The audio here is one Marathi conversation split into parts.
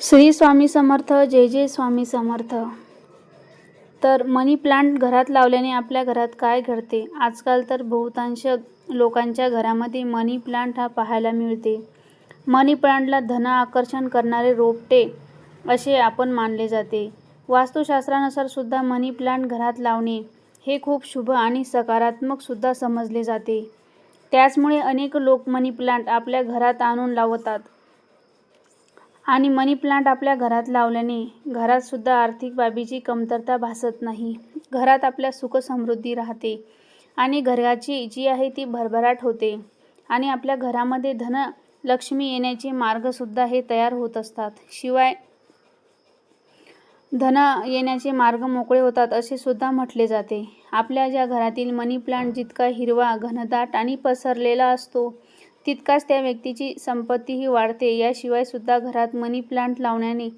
श्री स्वामी समर्थ जय जय स्वामी समर्थ. तर मनी प्लांट घरात लावल्याने आपल्या घरात काय घडते? आजकाल तर बहुतांश लोकांच्या घरामध्ये मनी प्लांट हा पाहायला मिळते. मनी प्लांटला धन आकर्षण करणारे रोपटे असे आपण मानले जाते. वास्तुशास्त्रानुसार सुद्धा मनी प्लांट घरात लावणे हे खूप शुभ आणि सकारात्मक सुद्धा समजले जाते. त्याचमुळे अनेक लोक मनी प्लांट आपल्या घरात आणून लावतात. आणि मनी प्लांट आपल्या घरात लावल्याने घरातसुद्धा आर्थिक बाबीची कमतरता भासत नाही. घरात आपल्या सुखसमृद्धी राहते आणि घराची जी आहे ती भरभराट होते आणि आपल्या घरामध्ये धन लक्ष्मी येण्याचे मार्गसुद्धा हे तयार होत असतात. शिवाय धन येण्याचे मार्ग मोकळे होतात असे सुद्धा म्हटले जाते. आपल्या ज्या घरातील मनी प्लांट जितका हिरवा घनदाट आणि पसरलेला असतो तितकाच त्या व्यक्तीची संपत्तीही वाढते. याशिवाय सुद्धा घरात मनी प्लांट लावण्याने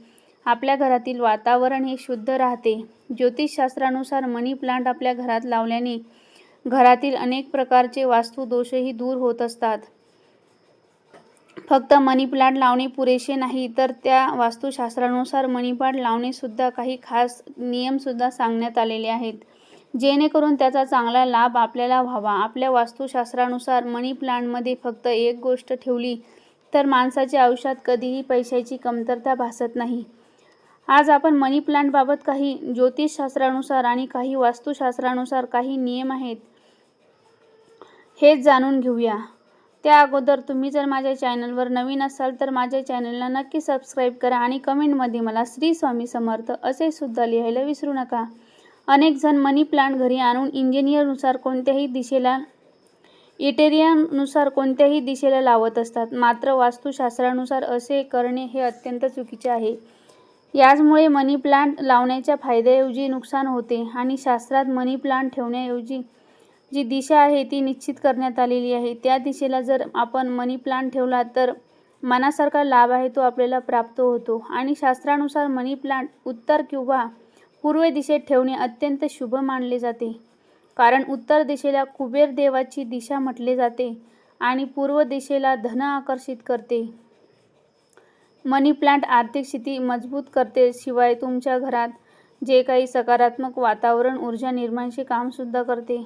आपल्या घरातील वातावरण हे शुद्ध राहते. ज्योतिषशास्त्रानुसार मनी प्लांट आपल्या घरात लावल्याने घरातील अनेक प्रकारचे वास्तुदोषही दूर होत असतात. फक्त मनी प्लांट लावणे पुरेसे नाही तर त्या वास्तुशास्त्रानुसार मनी प्लांट लावणे सुद्धा काही खास नियमसुद्धा सांगण्यात आलेले आहेत. जेणेकरून त्याचा चांगला लाभ आपल्याला व्हावा. आपल्या वास्तुशास्त्रानुसार मनी प्लांटमध्ये फक्त एक गोष्ट ठेवली तर माणसाच्या आयुष्यात कधीही पैशाची कमतरता भासत नाही. आज आपण मनी प्लांटबाबत काही ज्योतिषशास्त्रानुसार आणि काही वास्तुशास्त्रानुसार काही नियम आहेत हेच जाणून घेऊया. त्या अगोदर तुम्ही जर माझ्या चॅनलवर नवीन असाल तर माझ्या चॅनलला नक्की सबस्क्राईब करा आणि कमेंटमध्ये मला श्री स्वामी समर्थ असे सुद्धा लिहायला विसरू नका. अनेक जण मनी प्लांट घरी आणून इंजिनियरनुसार कोणत्याही दिशेला इटेरियानुसार कोणत्याही दिशेला लावत असतात. मात्र वास्तुशास्त्रानुसार असे करणे हे अत्यंत चुकीचे आहे. याचमुळे मनी प्लांट लावण्याच्या फायद्याऐवजी नुकसान होते आणि शास्त्रात मनी प्लांट ठेवण्याऐवजी जी दिशा आहे ती निश्चित करण्यात आलेली आहे. त्या दिशेला जर आपण मनी प्लांट ठेवला तर मनासारखा लाभ आहे तो आपल्याला प्राप्त होतो. आणि शास्त्रानुसार मनी प्लांट उत्तर किंवा पूर्व दिशेत ठेवणे अत्यंत शुभ मानले जाते. कारण उत्तर दिशेला कुबेर देवाची दिशा म्हटले जाते आणि पूर्व दिशेला धन आकर्षित करते. मनी प्लांट आर्थिक स्थिती मजबूत करते. शिवाय तुमच्या घरात जे काही सकारात्मक वातावरण ऊर्जा निर्माणचे कामसुद्धा करते.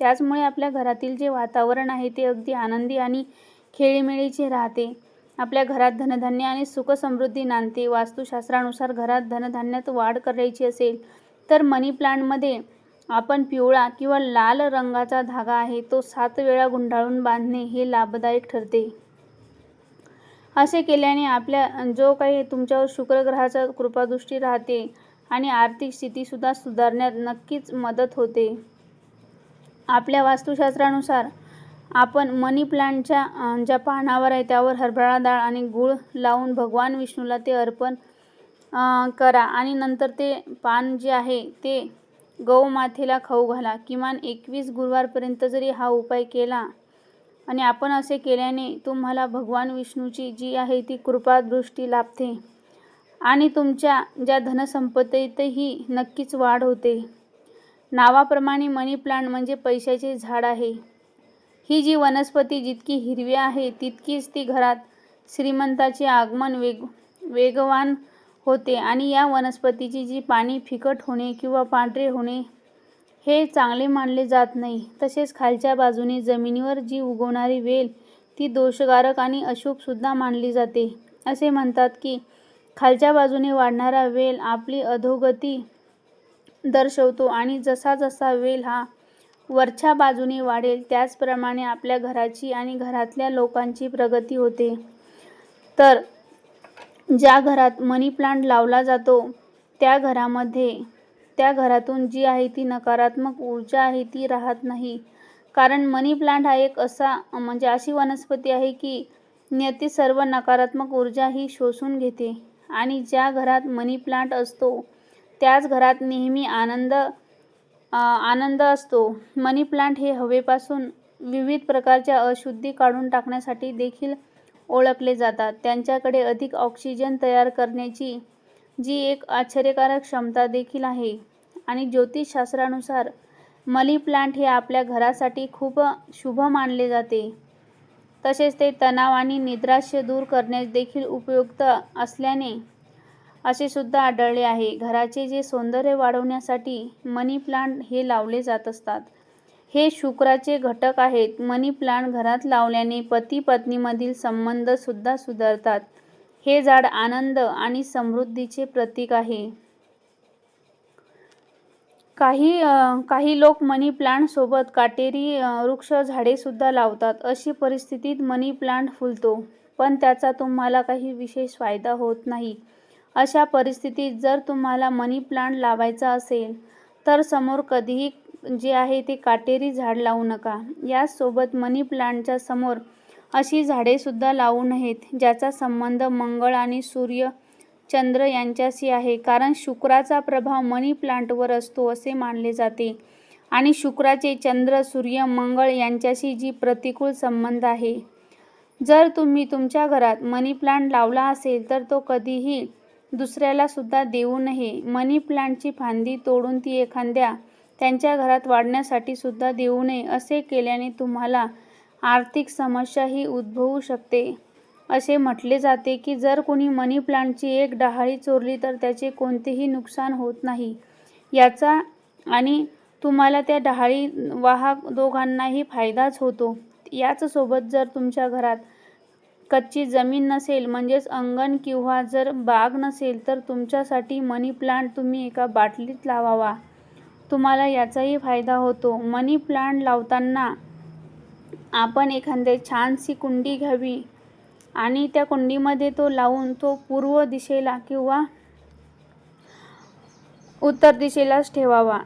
त्याचमुळे आपल्या घरातील जे वातावरण आहे ते अगदी आनंदी आणि खेळीमेळीचे राहते. आपल्या घरात धनधान्य आणि सुखसमृद्धी नांदते. वास्तुशास्त्रानुसार घरात धनधान्यात वाढ करायची असेल तर मनी प्लांटमध्ये आपण पिवळा किंवा लाल रंगाचा धागा आहे. तो सात वेळा गुंडाळून बांधणे हे लाभदायक ठरते. असे केल्याने आपल्या जो काही तुमच्यावर शुक्रग्रहाचा कृपादृष्टी राहते आणि आर्थिक स्थितीसुद्धा सुधारण्यात नक्कीच मदत होते. आपल्या वास्तुशास्त्रानुसार आपण मनी प्लांटच्या ज्या पानावर आहे त्यावर हरभरा डाळ आणि गूळ लावून भगवान विष्णूला ते अर्पण करा. आणि नंतर ते पान जे आहे ते गौमाथेला खाऊ घाला. किमान एकवीस गुरुवारपर्यंत जरी हा उपाय केला आणि आपण असे केल्याने तुम्हाला भगवान विष्णूची जी आहे ती कृपादृष्टी लाभते आणि तुमच्या ज्या धनसंपत्तीतही नक्कीच वाढ होते. नावाप्रमाणे मनी प्लांट म्हणजे पैशाचे झाड आहे. ही जी वनस्पती जितकी हिरवी आहे तितकीच ती घरात श्रीमंताचे आगमन वेग वेगवान होते आणि या वनस्पतीची जी पाणी फिकट होणे किंवा पांढरे होणे हे चांगले मानले जात नाही. तसेच खालच्या बाजूने जमिनीवर जी उगवणारी वेल ती दोषकारक आणि अशुभसुद्धा मानली जाते. असे म्हणतात की खालच्या बाजूने वाढणारा वेल आपली अधोगती दर्शवतो आणि जसा जसा वेल हा वरच्या बाजूने वाढेल त्याचप्रमाणे आपल्या घराची आणि घरातल्या लोकांची प्रगती होते. तर ज्या घरात मनी प्लांट लावला जातो त्या घरामध्ये त्या घरातून जी आहे ती नकारात्मक ऊर्जा आहे ती राहत नाही. कारण मनी प्लांट हा एक असा म्हणजे अशी वनस्पती आहे की नियती सर्व नकारात्मक ऊर्जा ही शोषून घेते. आणि ज्या घरात मनी प्लांट असतो त्याच घरात नेहमी आनंद आनंद असतो. मनी प्लांट हे हवेपासून विविध प्रकारच्या अशुद्धी काढून टाकण्यासाठी देखील ओळखले जातात. त्यांच्याकडे अधिक ऑक्सिजन तयार करण्याची जी एक आश्चर्यकारक क्षमता देखील आहे. आणि ज्योतिषशास्त्रानुसार मनी प्लांट हे आपल्या घरासाठी खूप शुभ मानले जाते. तसेच ते तणाव आणि निद्राश्य दूर करण्यास देखील उपयुक्त असल्याने असे सुद्धा आढळले आहे. घराचे जे सौंदर्य वाढवण्यासाठी मनी प्लांट हे लावले जात असतात. हे शुक्राचे घटक आहेत. मनी प्लांट घरात लावल्याने पती पत्नीमधील संबंध सुद्धा सुधारतात. हे झाड आनंद आणि समृद्धीचे प्रतीक आहे. काही काही लोक मनी प्लांट सोबत काटेरी वृक्ष झाडे सुद्धा लावतात. अशी परिस्थितीत मनी प्लांट फुलतो. पण त्याचा तुम्हाला काही विशेष फायदा होत नाही. अशा परिस्थितीत जर तुम्हाला मनी प्लांट लावायचा असेल तर समोर कधीही जे आहे ते काटेरी झाड लावू नका. याचसोबत मनी प्लांटच्या समोर अशी झाडेसुद्धा लावू नयेत ज्याचा संबंध मंगळ आणि सूर्य चंद्र यांच्याशी आहे. कारण शुक्राचा प्रभाव मनी प्लांटवर असतो असे मानले जाते. आणि शुक्राचे चंद्र सूर्य मंगळ यांच्याशी जी प्रतिकूल संबंध आहे. जर तुम्ही तुमच्या घरात मनी प्लांट लावला असेल तर तो कधीही दुसऱ्याला सुद्धा देऊ नये. मनी प्लांटची फांदी तोडून ती एखाद्या त्यांच्या घरात वाढण्यासाठी सुद्धा देऊ नये असे केल्याने तुम्हाला आर्थिक समस्याही उद्भवू शकते. असे म्हटले जाते की जर कोणी मनी प्लांटची एक डहाळी चोरली तर त्याचे कोणतेही नुकसान होत नाही. याचा आणि तुम्हाला त्या डहाळी वाहक दोघांनाही फायदाच होतो. याचसोबत जर तुमच्या घरात कच्ची जमीन नसेल म्हणजेच अंगण किंवा जर बाग नसेल तर तुमच्यासाठी मनी प्लांट तुम्ही एका बाटलीत लावावा. तुम्हाला याचाही फायदा होतो. मनी प्लांट लावताना आपण एखादी छानशी कुंडी घ्यावी आणि त्या कुंडीमध्ये तो लावून तो पूर्व दिशेला किंवा उत्तर दिशेलाच ठेवावा.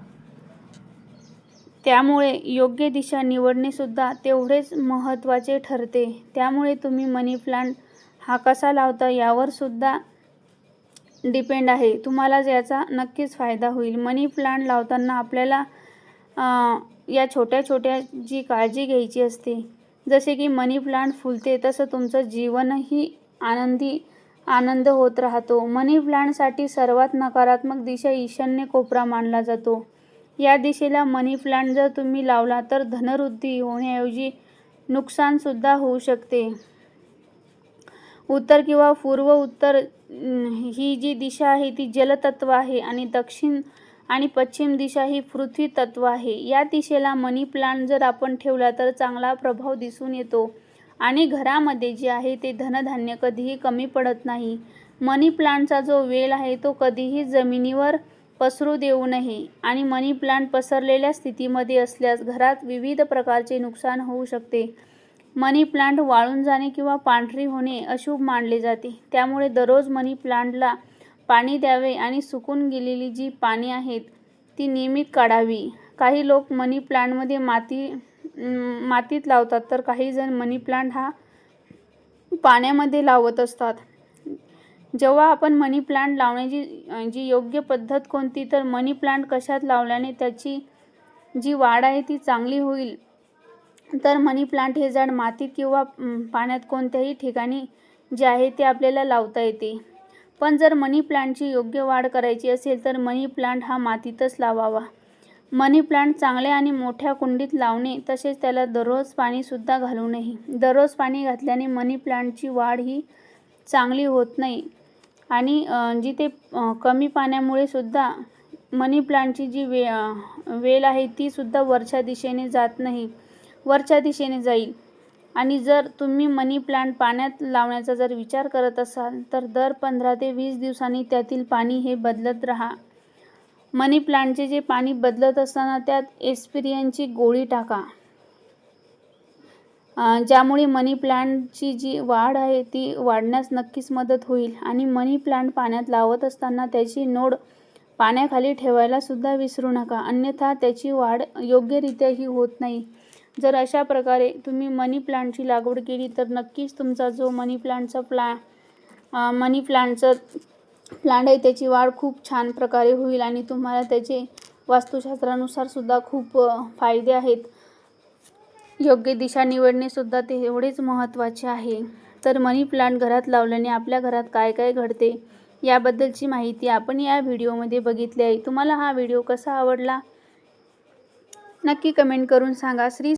त्यामुळे योग्य दिशा निवडणेसुद्धा तेवढेच महत्त्वाचे ठरते. त्यामुळे तुम्ही मनी प्लांट हा कसा लावता यावरसुद्धा डिपेंड आहे. तुम्हाला याचा नक्कीच फायदा होईल. मनी प्लांट लावताना आपल्याला या छोट्या छोट्या जी काळजी घ्यायची असते जसे की मनी प्लांट फुलते तसं तुमचं जीवनही आनंदी आनंद होत राहतो. मनी प्लांटसाठी सर्वात नकारात्मक दिशा ईशान्य कोपरा मानला जातो. या दिशेला मनी प्लांट जर तुम्ही लावला तर धनवृद्धी होण्याऐवजी नुकसानसुद्धा होऊ शकते. उत्तर किंवा पूर्व उत्तर ही जी दिशा आहे ती जलतत्व आहे आणि दक्षिण आणि पश्चिम दिशा ही पृथ्वी तत्व आहे. या दिशेला मनी प्लांट जर आपण ठेवला तर चांगला प्रभाव दिसून येतो आणि घरामध्ये जे आहे ते धनधान्य कधीही कमी पडत नाही. मनी प्लांटचा जो वेल आहे तो कधीही जमिनीवर पसरू देऊ नये आणि मनी प्लांट पसरलेल्या स्थितीमध्ये असल्यास घरात विविध प्रकारचे नुकसान होऊ शकते. मनी प्लांट वाळून जाणे किंवा पांढरी होणे अशुभ मानले जाते. त्यामुळे दररोज मनी प्लांटला पाणी द्यावे आणि सुकून गेलेली जी पाने आहेत ती नियमित काढावी. काही लोक मनी प्लांटमध्ये माती मातीत लावतात तर काही जण मनी प्लांट हा पाण्यामध्ये लावत असतात. जेव्हा आपण मनी प्लांट लावण्याची जी योग्य पद्धत कोणती तर मनी प्लांट कशात लावल्याने त्याची जी वाढ आहे ती चांगली होईल. तर मनी प्लांट हे झाड मातीत किंवा पाण्यात कोणत्याही ठिकाणी जे आहे ते आपल्याला लावता येते. पण जर मनी प्लांटची योग्य वाढ करायची असेल तर मनी प्लांट हा मातीतच लावावा. मनी प्लांट चांगल्या आणि मोठ्या कुंडीत लावणे तसेच त्याला दररोज पाणीसुद्धा घालू नये. दररोज पाणी घातल्याने मनी प्लांटची वाढ ही चांगली होत नाही. आणि जिथे कमी पाण्यामुळे सुद्धा मनी प्लांटची जी वे वेल आहे ती सुद्धा वरच्या दिशेने जात नाही. वरच्या दिशेने जाईल. आणि जर तुम्ही मनी प्लांट पाण्यात लावण्याचा जर विचार करत असाल तर दर पंधरा ते वीस दिवसांनी त्यातील पाणी हे बदलत राहा. मनी प्लांटचे जे पाणी बदलत असताना त्यात एस्पिरियनची गोळी टाका. ज्यामुळे मनी प्लांटची जी वाढ आहे ती वाढण्यास नक्कीच मदत होईल. आणि मनी प्लांट पाण्यात लावत असताना त्याची नोड पाण्याखाली ठेवायला सुद्धा विसरू नका. अन्यथा त्याची वाढ योग्यरित्याही होत नाही. जर अशा प्रकारे तुम्ही मनी प्लांटची लागवड केली तर नक्कीच तुमचा जो मनी प्लांटचा प्ला मनी प्लांटचं प्लांट आहे त्याची वाढ खूप छान प्रकारे होईल. आणि तुम्हाला त्याचे वास्तुशास्त्रानुसार सुद्धा खूप फायदे आहेत. योग्य दिशा निवडणे सुद्धा ते एवढेच महत्त्वाचे आहे. तर मनी प्लांट घरात लावल्याने आपल्या घरात काय काय घडते याबद्दलची माहिती आपण या व्हिडिओमध्ये बघितली आहे. तुम्हाला हा व्हिडिओ कसा आवडला नक्की कमेंट करून सांगा. श्री